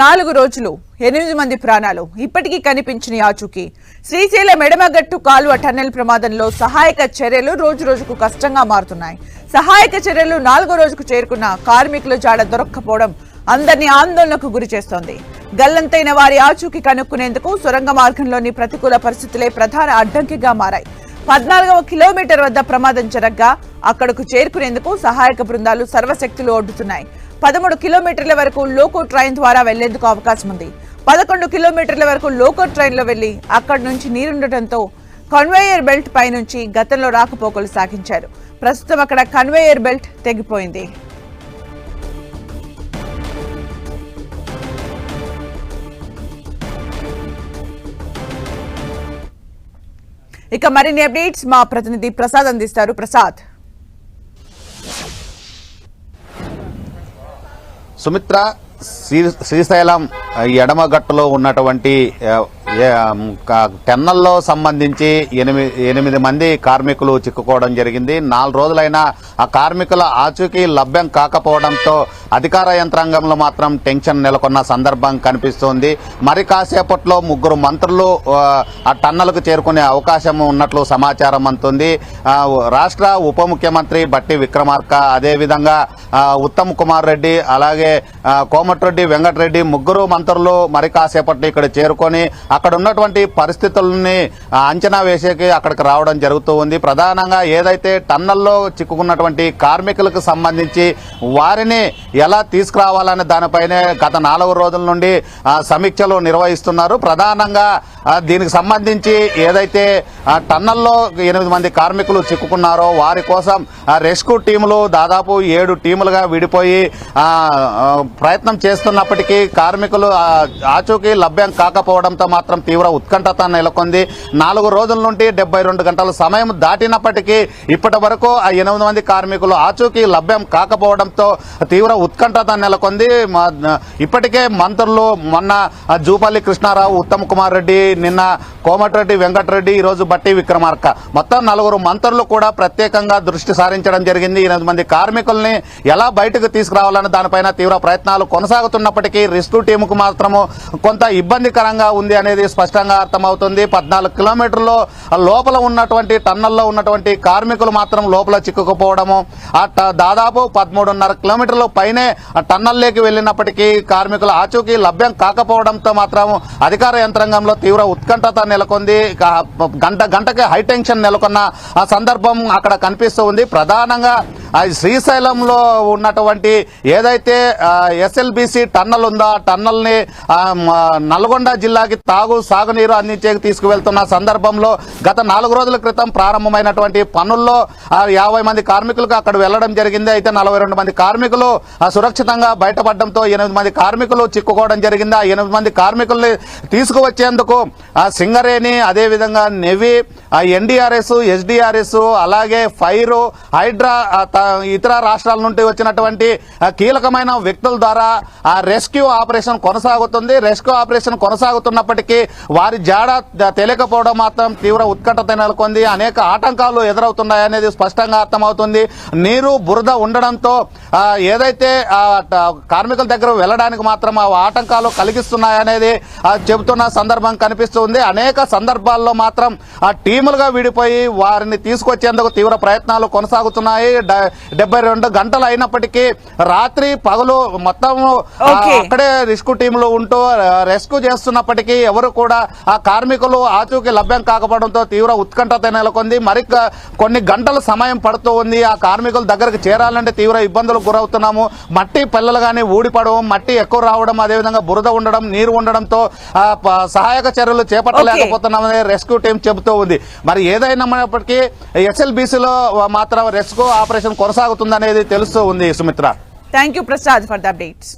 నాలుగు రోజులు ఎనిమిది మంది ప్రాణాలు ఇప్పటికీ కనిపించిన ఆచూకీ శ్రీశైలం ఎడమగట్టు కాలువ టన్నెల్ ప్రమాదంలో సహాయక చర్యలు రోజు రోజుకు కష్టంగా మారుతున్నాయి. సహాయక చర్యలు నాలుగో రోజుకు చేరుకున్న కార్మికుల జాడ దొరక్కపోవడం అందరినీ ఆందోళనకు గురి చేస్తోంది. గల్లంతైన వారి ఆచూకీ కనుక్కునేందుకు సొరంగ మార్గంలోని ప్రతికూల పరిస్థితులే ప్రధాన అడ్డంకిగా మారాయి. పద్నాలుగవ కిలోమీటర్ వద్ద ప్రమాదం జరగ్గా అక్కడకు చేరుకునేందుకు సహాయక బృందాలు సర్వశక్తులు ఒడ్డుతున్నాయి. పదమూడు కిలోమీటర్ల వరకు లోకో ట్రైన్ ద్వారా వెళ్ళేందుకు అవకాశం ఉంది. పదకొండు కిలోమీటర్ల వరకు లోకో ట్రైన్లో వెళ్ళి అక్కడి నుంచి నీరుండటంతో కన్వేయర్ బెల్ట్ పై నుంచి గతంలో రాకపోకలు సాగించారు. ప్రస్తుతం అక్కడ కన్వేయర్ బెల్ట్ తెగిపోయింది. ఇక మరిన్ని అప్డేట్స్ మా ప్రతినిధి ప్రసాద్ అందిస్తారు. ప్రసాద్. సుమిత్ర శ్రీ శ్రీశైలం ఎడమగట్టులో ఉన్నటువంటి టెన్నల్లో సంబంధించి ఎనిమిది ఎనిమిది మంది కార్మికులు చిక్కుకోవడం జరిగింది. నాలుగు రోజులైనా ఆ కార్మికుల ఆచూకీ లభ్యం కాకపోవడంతో అధికార యంత్రాంగంలో మాత్రం టెన్షన్ నెలకొన్న సందర్భం కనిపిస్తోంది. మరి కాసేపట్లో ముగ్గురు మంత్రులు ఆ, ఆ టన్నలకు చేరుకునే అవకాశం ఉన్నట్లు సమాచారం అందుతుంది. రాష్ట్ర ఉప ముఖ్యమంత్రి బట్టి విక్రమార్క అదేవిధంగా ఉత్తమ్ కుమార్ రెడ్డి అలాగే కోమటిరెడ్డి వెంకటరెడ్డి ముగ్గురు మంత్రులు మరి కాసేపట్లో ఇక్కడ చేరుకొని అక్కడ ఉన్నటువంటి పరిస్థితుల్ని అంచనా వేసేకి అక్కడికి రావడం జరుగుతూ ఉంది. ప్రధానంగా ఏదైతే టన్నల్లో చిక్కుకున్నటువంటి కార్మికులకు సంబంధించి వారిని ఎలా తీసుకురావాలనే దానిపైనే గత నాలుగు రోజుల నుండి సమీక్షలు నిర్వహిస్తున్నారు. ప్రధానంగా దీనికి సంబంధించి ఏదైతే టన్నల్లో ఎనిమిది మంది కార్మికులు చిక్కుకున్నారో వారి కోసం రెస్క్యూ టీములు దాదాపు ఏడు టీములుగా విడిపోయి ప్రయత్నం చేస్తున్నప్పటికీ కార్మికులు ఆచూకీ లభ్యం కాకపోవడంతో మాత్రం తీవ్ర ఉత్కంఠత నెలకొంది. నాలుగు రోజుల నుండి డెబ్బై రెండు గంటల సమయం దాటినప్పటికీ ఇప్పటి వరకు ఆ ఎనిమిది మంది కార్మికులు ఆచూకీ లభ్యం కాకపోవడంతో తీవ్ర ఉత్కంఠత నెలకొంది. ఇప్పటికే మంత్రులు మొన్న జూపల్లి కృష్ణారావు ఉత్తమ్ కుమార్ రెడ్డి నిన్న కోమటిరెడ్డి వెంకటరెడ్డి ఈ రోజు బట్టి విక్రమార్క. మొత్తం నలుగురు మంత్రులు కూడా ప్రత్యేకంగా దృష్టి సారించడం జరిగింది. ఎనిమిది మంది కార్మికుల్ని ఎలా బయటకు తీసుకురావాలని దానిపైన తీవ్ర ప్రయత్నాలు కొనసాగుతున్నప్పటికీ రెస్క్యూ టీముకు మాత్రము కొంత ఇబ్బందికరంగా ఉంది అనేది స్పష్టంగా అర్థమవుతుంది. పద్నాలుగు కిలోమీటర్లు లోపల ఉన్నటువంటి టన్నల్లో ఉన్నటువంటి కార్మికులు మాత్రం లోపల చిక్కుకుపోవడము. ఆ దాదాపు పదమూడున్నర కిలోమీటర్ల పైనే ఆ టన్నల్లోకి వెళ్ళినప్పటికీ కార్మికుల ఆచూకీ లభ్యం కాకపోవడంతో మాత్రం అధికార యంత్రాంగంలో తీవ్ర ఉత్కంఠత నెలకొంది. గంట గంటకి హైటెన్షన్ నెలకొన్న ఆ సందర్భం అక్కడ కనిపిస్తూ ఉంది. ప్రధానంగా శ్రీశైలంలో ఉన్నటువంటి ఏదైతే ఎస్ఎల్బిసి టన్నల్ ఉందో ఆ టన్నల్ని నల్గొండ జిల్లాకి తాగు సాగునీరు అందించే తీసుకువెళ్తున్న సందర్భంలో గత నాలుగు రోజుల క్రితం ప్రారంభమైనటువంటి పనుల్లో యాభై మంది కార్మికులకు అక్కడ వెళ్ళడం జరిగింది. అయితే నలభై రెండు మంది కార్మికులు సురక్షితంగా బయటపడడంతో ఎనిమిది మంది కార్మికులు చిక్కుకోవడం జరిగింది. ఆ ఎనిమిది మంది కార్మికుల్ని తీసుకువచ్చేందుకు ఆ సింగరేణి అదేవిధంగా నెవి ఆ ఎన్డీఆర్ఎస్ ఎస్డీఆర్ఎస్ అలాగే ఫైర్ హైడ్రా ఇతర రాష్ట్రాల నుండి వచ్చినటువంటి కీలకమైన వ్యక్తుల ద్వారా ఆ రెస్క్యూ ఆపరేషన్ కొనసాగుతుంది. రెస్క్యూ ఆపరేషన్ కొనసాగుతున్నప్పటికీ వారి జాడ తెలియకపోవడం మాత్రం తీవ్ర ఉత్కంఠత నెలకొంది. అనేక ఆటంకాలు ఎదురవుతున్నాయి అనేది స్పష్టంగా అర్థమవుతుంది. నీరు బురద ఉండడంతో ఏదైతే కార్మికుల దగ్గర వెళ్ళడానికి మాత్రం ఆ ఆటంకాలు కలిగిస్తున్నాయనేది చెబుతున్న సందర్భం కనిపిస్తుంది. అనేక సందర్భాల్లో మాత్రం ఆ టీములుగా విడిపోయి వారిని తీసుకొచ్చేందుకు తీవ్ర ప్రయత్నాలు కొనసాగుతున్నాయి. డెబ్బై రెండు గంటలు అయినప్పటికీ రాత్రి పగలు మొత్తం. అక్కడే రెస్క్యూ టీంలు ఉంటూ రెస్క్యూ చేస్తున్నప్పటికీ ఎవరు కూడా ఆ కార్మికులు ఆచూకీ లభ్యం కాకపోవడంతో తీవ్ర ఉత్కంఠత నెలకొంది. మరి కొన్ని గంటల సమయం పడుతూ ఉంది. ఆ కార్మికుల దగ్గరకు చేరాలంటే తీవ్ర ఇబ్బందులకు గురవుతున్నాము. మట్టి పిల్లలు కానీ ఊడిపడడం మట్టి ఎక్కువ రావడం అదేవిధంగా బురద ఉండడం నీరు ఉండడంతో సహాయక చర్యలు చేపట్టలేకపోతున్నామని రెస్క్యూ టీం చెబుతూ ఉంది. మరి ఏదైనప్పటికీ ఎస్ఎల్బీసీలో మాత్రం రెస్క్యూ ఆపరేషన్ కొనసాగుతుందనేది తెలుస్తూ ఉంది Sumitra. Thank you Prasad for the updates